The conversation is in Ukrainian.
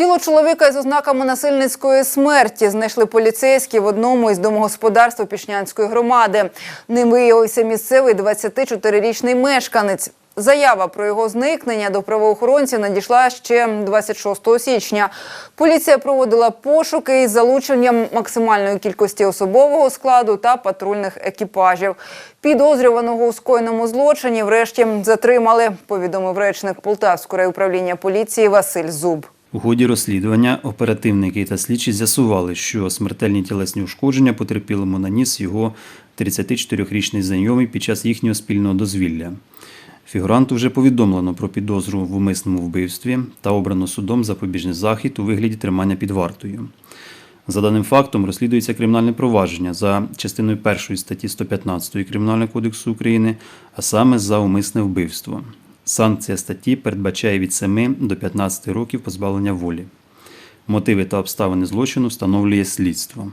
Тіло чоловіка із ознаками насильницької смерті знайшли поліцейські в одному із домогосподарств Пішнянської громади. Ним виявився місцевий 24-річний мешканець. Заява про його зникнення до правоохоронців надійшла ще 26 січня. Поліція проводила пошуки із залученням максимальної кількості особового складу та патрульних екіпажів. Підозрюваного у скоєному злочині врешті затримали, повідомив речник Полтавського райуправління поліції Василь Зуб. У ході розслідування оперативники та слідчі з'ясували, що смертельні тілесні ушкодження потерпілому наніс його 34-річний знайомий під час їхнього спільного дозвілля. Фігуранту вже повідомлено про підозру в умисному вбивстві та обрано судом запобіжний захід у вигляді тримання під вартою. За даним фактом розслідується кримінальне провадження за частиною 1 статті 115 Кримінального кодексу України, а саме за умисне вбивство. Санкція статті передбачає від 7 до 15 років позбавлення волі. Мотиви та обставини злочину встановлює слідство.